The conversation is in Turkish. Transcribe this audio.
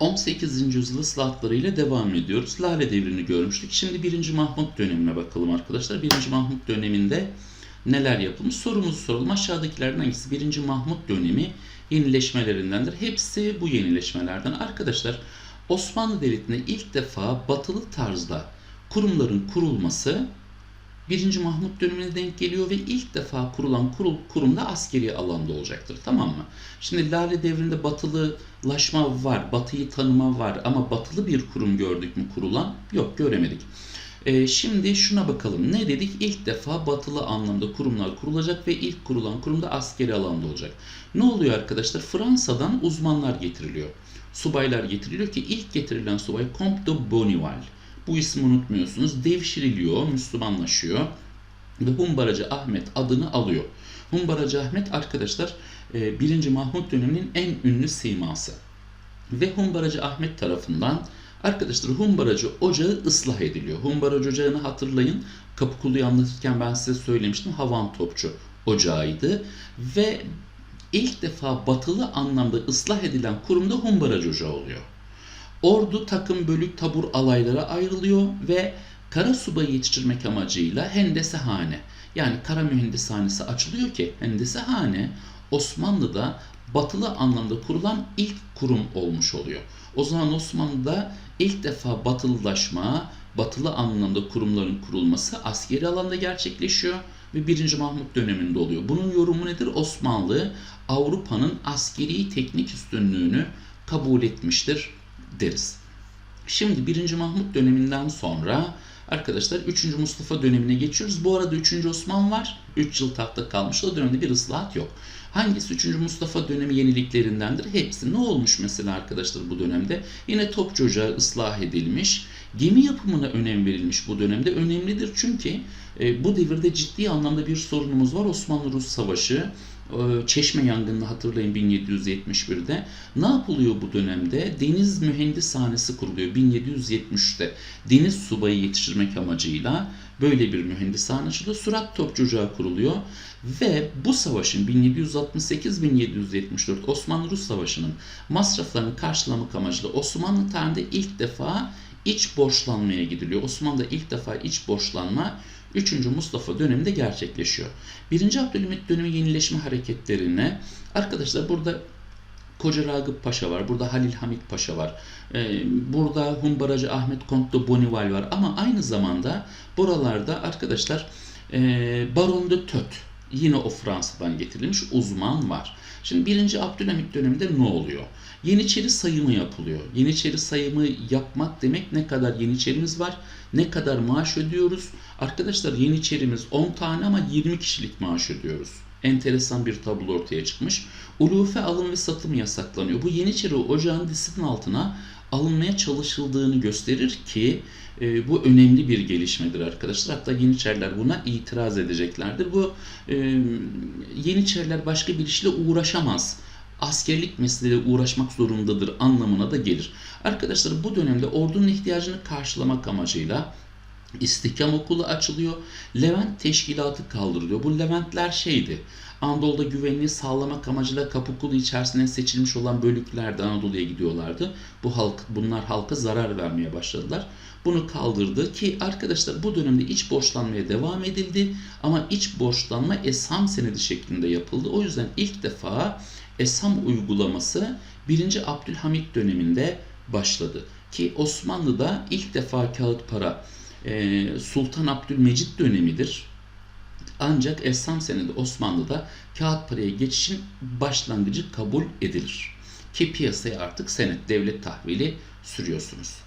18. yüzyıl ıslahatlarıyla devam ediyoruz. Lale devrini görmüştük. Şimdi 1. Mahmut dönemine bakalım arkadaşlar. 1. Mahmut döneminde neler yapılmış? Sorumuzu soralım. Aşağıdakilerden hangisi 1. Mahmut dönemi yenileşmelerindendir? Hepsi bu yenileşmelerden. Arkadaşlar Osmanlı Devleti'nde ilk defa batılı tarzda kurumların kurulması 1. Mahmut dönemine denk geliyor ve ilk defa kurulan kurul, kurum da askeri alanda olacaktır. Tamam mı? Şimdi Lale devrinde batılılaşma var, batıyı tanıma var ama batılı bir kurum gördük mü kurulan? Yok göremedik. Ee, şimdi şuna bakalım. Ne dedik? İlk defa batılı anlamda kurumlar kurulacak ve ilk kurulan kurum da askeri alanda olacak. Ne oluyor arkadaşlar? Fransa'dan uzmanlar getiriliyor. Subaylar getiriliyor ki ilk getirilen subay Comte de Bonneval. Bu ismi unutmuyorsunuz. Devşiriliyor, Müslümanlaşıyor ve Humbaracı Ahmet adını alıyor. Humbaracı Ahmet arkadaşlar 1. Mahmut döneminin en ünlü siması. Ve Humbaracı Ahmet tarafından arkadaşlar Humbaracı Ocağı ıslah ediliyor. Humbaracı Ocağı'nı hatırlayın. Kapıkulu'yu anlatırken ben size söylemiştim. Havan Topçu Ocağı'ydı. Ve ilk defa batılı anlamda ıslah edilen kurum da Humbaracı Ocağı oluyor. Ordu takım bölük tabur alaylara ayrılıyor ve kara subayı yetiştirmek amacıyla hendesehane yani kara mühendishanesi açılıyor ki hendesehane Osmanlı'da batılı anlamda kurulan ilk kurum olmuş oluyor. O zaman Osmanlı'da ilk defa batılılaşma, batılı anlamda kurumların kurulması askeri alanda gerçekleşiyor ve 1. Mahmut döneminde oluyor. Bunun yorumu nedir? Osmanlı Avrupa'nın askeri teknik üstünlüğünü kabul etmiştir deriz. Şimdi 1. Mahmut döneminden sonra arkadaşlar 3. Mustafa dönemine geçiyoruz. Bu arada 3. Osman var. 3 yıl tahtta kalmış. O dönemde bir ıslahat yok. Hangisi 3. Mustafa dönemi yeniliklerindendir? Hepsi. Ne olmuş mesela arkadaşlar bu dönemde? Yine Topçu Ocağı ıslah edilmiş. Gemi yapımına önem verilmiş bu dönemde. Önemlidir çünkü e, bu devirde ciddi anlamda bir sorunumuz var. Osmanlı-Rus Savaşı, e, Çeşme yangınını hatırlayın 1771'de. Ne yapılıyor bu dönemde? Deniz mühendishanesi kuruluyor 1773'te. Deniz subayı yetiştirmek amacıyla böyle bir mühendishane açılıyor. Surat Topçu Ocağı kuruluyor. Ve bu savaşın 1768-1774 Osmanlı-Rus Savaşı'nın masraflarını karşılamak amacıyla Osmanlı tarihinde ilk defa iç borçlanmaya gidiliyor. Osmanlı'da ilk defa iç borçlanma 3. Mustafa döneminde gerçekleşiyor. 1. Abdülhamit dönemi yenileşme hareketlerine arkadaşlar burada Koca Ragıp Paşa var, burada Halil Hamit Paşa var, ee, burada Humbaracı Ahmet Comte de Bonneval var ama aynı zamanda buralarda arkadaşlar e, Baron de Töt yine o Fransa'dan getirilmiş uzman var. Şimdi 1. Abdülhamit döneminde ne oluyor? Yeniçeri sayımı yapılıyor. Yeniçeri sayımı yapmak demek ne kadar Yeniçerimiz var, ne kadar maaş ödüyoruz. Arkadaşlar Yeniçerimiz 10 tane ama 20 kişilik maaş ödüyoruz. Enteresan bir tablo ortaya çıkmış. Ulufe alım ve satım yasaklanıyor. Bu Yeniçeri ocağın disiplin altına alınmaya çalışıldığını gösterir ki e, bu önemli bir gelişmedir arkadaşlar. Hatta Yeniçeriler buna itiraz edeceklerdir. Bu e, Yeniçeriler başka bir işle uğraşamaz askerlik mesleğiyle uğraşmak zorundadır anlamına da gelir. Arkadaşlar bu dönemde ordunun ihtiyacını karşılamak amacıyla İstihkam okulu açılıyor. Levent teşkilatı kaldırılıyor. Bu Leventler şeydi. Anadolu'da güvenliği sağlamak amacıyla Kapıkulu içerisinde seçilmiş olan bölükler de Anadolu'ya gidiyorlardı. Bu halk, bunlar halka zarar vermeye başladılar. Bunu kaldırdı ki arkadaşlar bu dönemde iç borçlanmaya devam edildi ama iç borçlanma Esham senedi şeklinde yapıldı. O yüzden ilk defa Esham uygulaması 1. Abdülhamit döneminde başladı. Ki Osmanlı'da ilk defa kağıt para Sultan Abdülmecit dönemidir. Ancak Esham senedi Osmanlı'da kağıt paraya geçişin başlangıcı kabul edilir. Ki piyasaya artık senet devlet tahvili sürüyorsunuz.